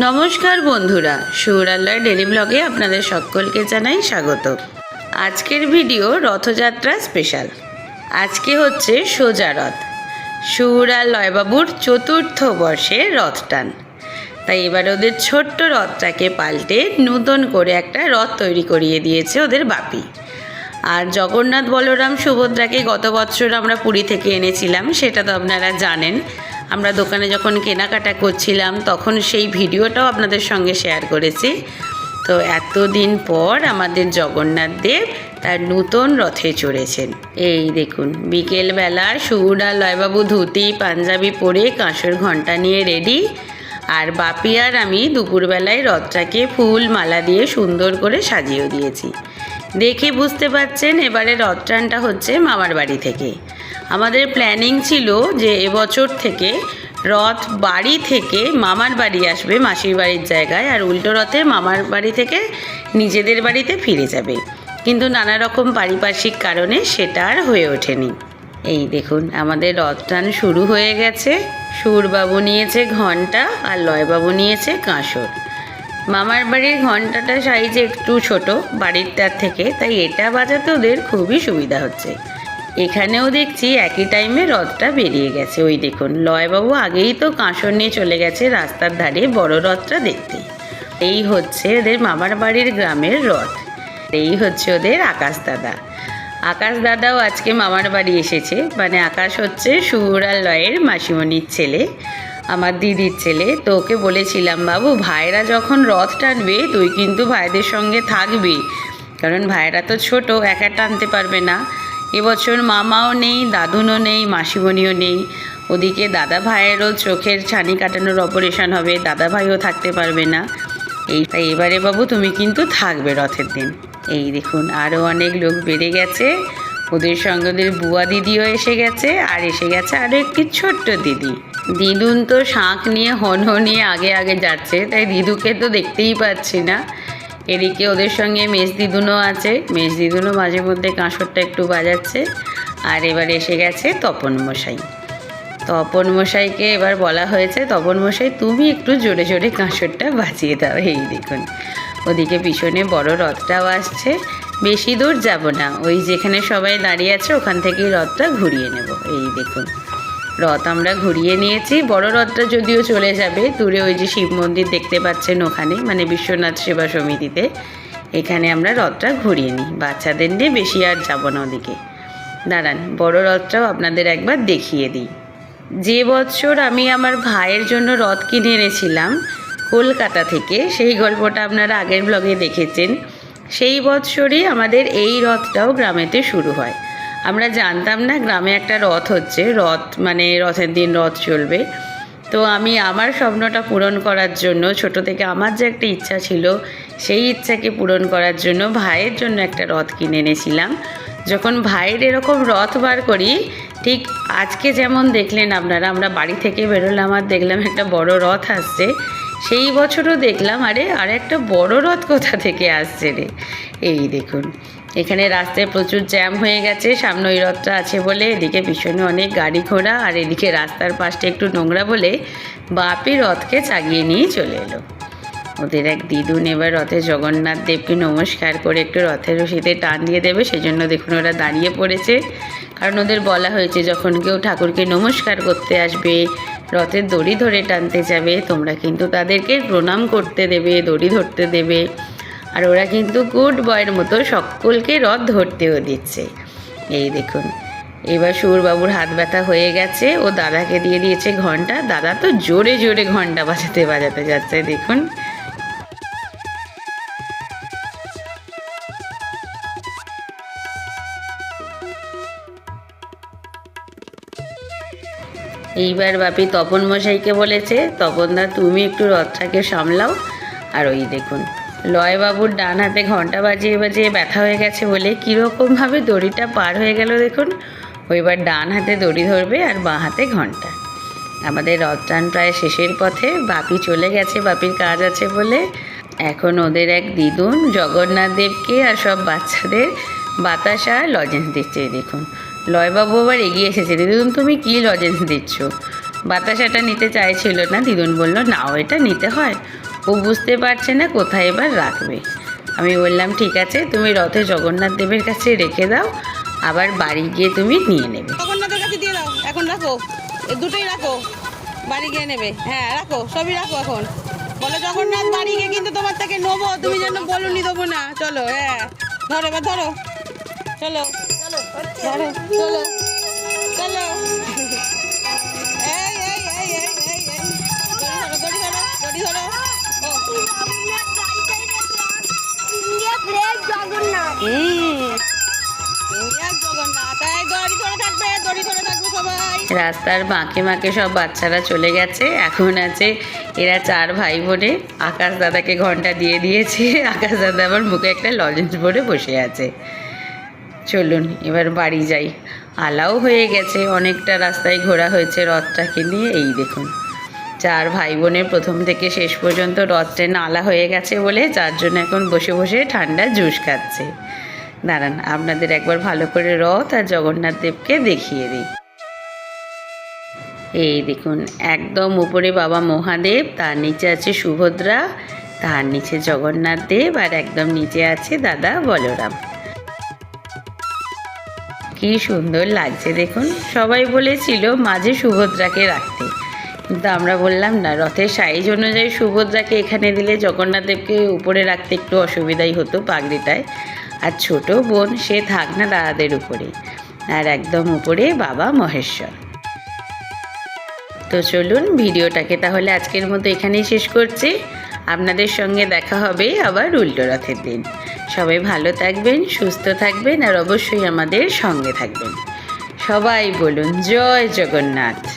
নমস্কার বন্ধুরা সৌরালয় ডেলি ব্লগে আপনাদের সকলকে জানাই স্বাগত। আজকের ভিডিও রথযাত্রা স্পেশাল আজকে হচ্ছে সোজা রথ। সৌরাল লয়বাবুর চতুর্থ বর্ষের রথ টান। তাই এবার ওদের ছোট্ট রথটাকে পাল্টে নূতন করে একটা রথ তৈরি করিয়ে দিয়েছে ওদের বাপি। আর জগন্নাথ বলরাম সুভদ্রাকে গত বছর আমরা পুরী থেকে এনেছিলাম, সেটা তো আপনারা জানেন। আমরা দোকানে যখন কেনাকাটা করছিলাম, তখন সেই ভিডিওটাও আপনাদের সঙ্গে শেয়ার করেছি। তো এতদিন পর আমাদের জগন্নাথ দেব তার নূতন রথে চড়েছেন। এই দেখুন বিকেলবেলা আর লয়বাবু ধুতি, পাঞ্জাবি পরে কাঁসর ঘণ্টা নিয়ে রেডি আর বাপি আর আমি দুপুরবেলায় রথটাকে ফুল মালা দিয়ে সুন্দর করে সাজিয়েও দিয়েছি। দেখে বুঝতে পারছেন এবারে রথটানটা হচ্ছে মামার বাড়ি থেকে। আমাদের প্ল্যানিং ছিল যে এবছর থেকে রথ বাড়ি থেকে মামার বাড়ি আসবে মাসির বাড়ির জায়গায় আর উল্টো রথে মামার বাড়ি থেকে নিজেদের বাড়িতে ফিরে যাবে। কিন্তু নানা রকম পারিপার্শ্বিক কারণে সেটা আর হয়ে ওঠেনি। এই দেখুন, আমাদের রথটান শুরু হয়ে গেছে। সুরবাবু নিয়েছে ঘণ্টা আর লয়বাবু নিয়েছে কাঁসর। মামার বাড়ির ঘন্টাটা সাইজে একটু ছোট বাড়িরটার থেকে, তাই এটা বাজাতে ওদের খুবই সুবিধা হচ্ছে। এখানেও দেখছি একই টাইমে রথটা বেরিয়ে গেছে। ওই দেখুন, লয়বাবু আগেই তো কাঁসর নিয়ে চলে গেছে রাস্তার ধারে বড় রথটা দেখতে। এই হচ্ছে ওদের মামার বাড়ির গ্রামের রথ। এই হচ্ছে ওদের আকাশ দাদা। আকাশ দাদাও আজকে মামার বাড়ি এসেছে। মানে আকাশ হচ্ছে সুরাল লয়ের মাসিমণির ছেলে। আমার দিদির ছেলে। তো ওকে বলেছিলাম, বাবু, ভাইরা যখন রথ টানবে, তুই কিন্তু ভাইদের সঙ্গে থাকবি। কারণ ভাইরা তো ছোট, একা টানতে পারবে না। এবছর মামাও নেই, দাদুনও নেই, মাসিমণিও নেই। ওদিকে দাদা ভাইয়েরও চোখের ছানি কাটানোর অপারেশন হবে, দাদা ভাইও থাকতে পারবে না। এই তাই এবারে বাবু, তুমি কিন্তু থাকবে রথের দিন। এই দেখুন আরও অনেক লোক বেড়ে গেছে। ওদের সঙ্গে ওদের বুয়া দিদিও এসে গেছে, আর এসে গেছে আরও একটি ছোট্ট দিদি। দিদুন তো শাঁখ নিয়ে হন নিয়ে আগে আগে যাচ্ছে, তাই দিদুকে তো দেখতেই পাচ্ছি না। এদিকে ওদের সঙ্গে মেজ দিদুনও আছে মেজ দিদুনও মাঝে মধ্যে কাঁসরটা একটু বাজাচ্ছে, আর এবার এসে গেছে তপন মশাই। তপন মশাইকে এবার বলা হয়েছে, তপন মশাই, তুমি একটু জোরে জোরে কাঁসরটা বাজিয়ে দাও, এই দেখুন। ওদিকে পিছনে বড় রথটাও আসছে বেশি দূর যাব না। ওই যেখানে সবাই দাঁড়িয়ে আছে, ওখান থেকেই রথটা ঘুরিয়ে নেব। এই দেখুন, রথ আমরা ঘুরিয়ে নিয়েছি। বড় রথটা যদিও চলে যাবে, দূরে ওই যে শিব মন্দির দেখতে পাচ্ছেন ওখানে মানে বিশ্বনাথ সেবা সমিতিতে। এখানে আমরা রথটা ঘুরিয়ে নিই। বাচ্চাদের নিয়ে বেশি আর যাব না ওদিকে। দাঁড়ান, বড় রথটাও আপনাদের একবার দেখিয়ে দিই। যে বছর আমি আমার ভাইয়ের জন্য রথ কিনে এনেছিলাম, কলকাতা থেকে, সেই গল্পটা আপনারা আগের ব্লগে দেখেছেন। সেই বৎসরই আমাদের এই রথটাও গ্রামেতে শুরু হয়। আমরা জানতাম না গ্রামে একটা রথ হচ্ছে, রথ মানে রথের দিন রথ চলবে। তো আমি আমার স্বপ্নটা পূরণ করার জন্য, ছোট থেকে আমার যে একটা ইচ্ছা ছিল, সেই ইচ্ছাকে পূরণ করার জন্য ভাইয়ের জন্য একটা রথ কিনে এনেছিলাম। যখন ভাইয়ের এরকম রথ বার করি, ঠিক আজকে যেমন দেখলেন আপনারা, আমরা বাড়ি থেকে বেরোলাম আর দেখলাম একটা বড় রথ আসছে। সেই বছরও দেখলাম, আরে আর একটা বড় রথ কোথা থেকে আসছে রে? এই দেখুন, এখানে রাস্তায় প্রচুর জ্যাম হয়ে গেছে, সামনে ওই রথটা আছে বলে এদিকে পিছনে অনেক গাড়ি ঘোড়া আর এদিকে রাস্তার পাশটা একটু নোংরা বলে বাপি রথকে চাগিয়ে নিয়ে চলে এলো। ওদের এক দিদুন এবার রথে জগন্নাথ দেবকে নমস্কার করে একটু রথের রশিতে টান দিয়ে দেবে, সেজন্য দেখুন ওরা দাঁড়িয়ে পড়েছে। কারণ ওদের বলা হয়েছে, যখন কেউ ঠাকুরকে নমস্কার করতে আসবে রথের দড়ি ধরে টানতে যাবে, তোমরা কিন্তু তাদেরকে প্রণাম করতে দেবে, দড়ি ধরতে দেবে। আর ওরা কিন্তু গুড বয়ের মতো সকলকে রথ ধরতেও দিচ্ছে। এই দেখুন, এবার সুরবাবুর হাত ব্যথা হয়ে গেছে, ও দাদাকে দিয়ে দিয়েছে ঘণ্টা দাদা তো জোরে জোরে ঘণ্টা বাজাতে বাজাতে যাচ্ছে, দেখুন। এইবার বাপি তপন মশাইকে বলেছে তপনদা তুমি একটু রথটাকে সামলাও। আর ওই দেখুন, লয়বাবুর ডান হাতে ঘণ্টা বাজিয়ে বাজিয়ে ব্যথা হয়ে গেছে বলে কীরকমভাবে দড়িটা পার হয়ে গেল দেখুন। ওইবার ডান হাতে দড়ি ধরবে আর বাঁ হাতে ঘণ্টা আমাদের রথটান প্রায় শেষের পথে বাপি চলে গেছে, বাপির কাজ আছে বলে। এখন ওদের এক দিদুন জগন্নাথ দেবকে আর সব বাচ্চাদের বাতাসা লজেন্স দিচ্ছে, দেখুন। লয়বাবু আবার এগিয়ে এসেছে। দিদুন, তুমি কী লজেন্স দিচ্ছ? বাতাসাটা নিতে চাইছিল না। দিদুন বলল, নাও, এটা নিতে হয়। ও বুঝতে পারছে না কোথায় এবার রাখবে। আমি বললাম, ঠিক আছে, তুমি রথে জগন্নাথ দেবের কাছে রেখে দাও। আবার বাড়ি গিয়ে তুমি নিয়ে নেবে। জগন্নাথের কাছে দিয়ে দাও। এখন রাখো। দুটোই রাখো। বাড়ি গিয়ে নেবে। হ্যাঁ রাখো। সবই রাখো এখন। বলো, জগন্নাথ বাড়ি গিয়ে কিন্তু তোমার থেকে নেব। তুমি যেন বলুনি দেবো না। চলো হ্যাঁ। ধরো, এবার ধরো। চলো। রাস্তার বাঁকে বাঁকে সব বাচ্চারা চলে গেছে। এখন আছে এরা চার ভাই বোনে। আকাশ দাদাকে ঘণ্টা দিয়ে দিয়েছে। আকাশ দাদা আবার মুখে একটা লজেন্স ভরে বসে আছে। চলুন, এবার বাড়ি যাই। আলাও হয়ে গেছে, অনেকটা রাস্তায় ঘোরা হয়েছে রথটাকে নিয়ে। এই দেখুন, চার ভাই বোনের প্রথম থেকে শেষ পর্যন্ত রথ ট্রেন আলা হয়ে গেছে বলে যার জন্য এখন বসে বসে ঠান্ডা জুস খাচ্ছে। দাঁড়ান, আপনাদের একবার ভালো করে রথ আর জগন্নাথ দেবকে দেখিয়ে দিই। এই দেখুন, একদম উপরে বাবা মহাদেব, তার নিচে আছে সুভদ্রা, তার নিচে জগন্নাথ দেব আর একদম নিচে আছে দাদা বলরাম। কি সুন্দর লাগছে, দেখুন। সবাই বলেছিল মাঝে সুভদ্রাকে রাখতে। কিন্তু আমরা বললাম, না, রথের সাইজ অনুযায়ী সুভদ্রাকে এখানে দিলে জগন্নাথ দেবকে উপরে রাখতে একটু অসুবিধাই হতো পাগড়িটায়। আর ছোট বোন, সে থাক না দাদাদের উপরে। আর একদম উপরে বাবা মহেশ্বর। তো চলুন, ভিডিওটাকে তাহলে আজকের মতো এখানেই শেষ করছি। আপনাদের সঙ্গে দেখা হবে আবার উল্টো রথের দিন। সবাই ভালো থাকবেন সুস্থ থাকবেন আর অবশ্যই আমাদের সঙ্গে থাকবেন। সবাই বলুন জয় জগন্নাথ।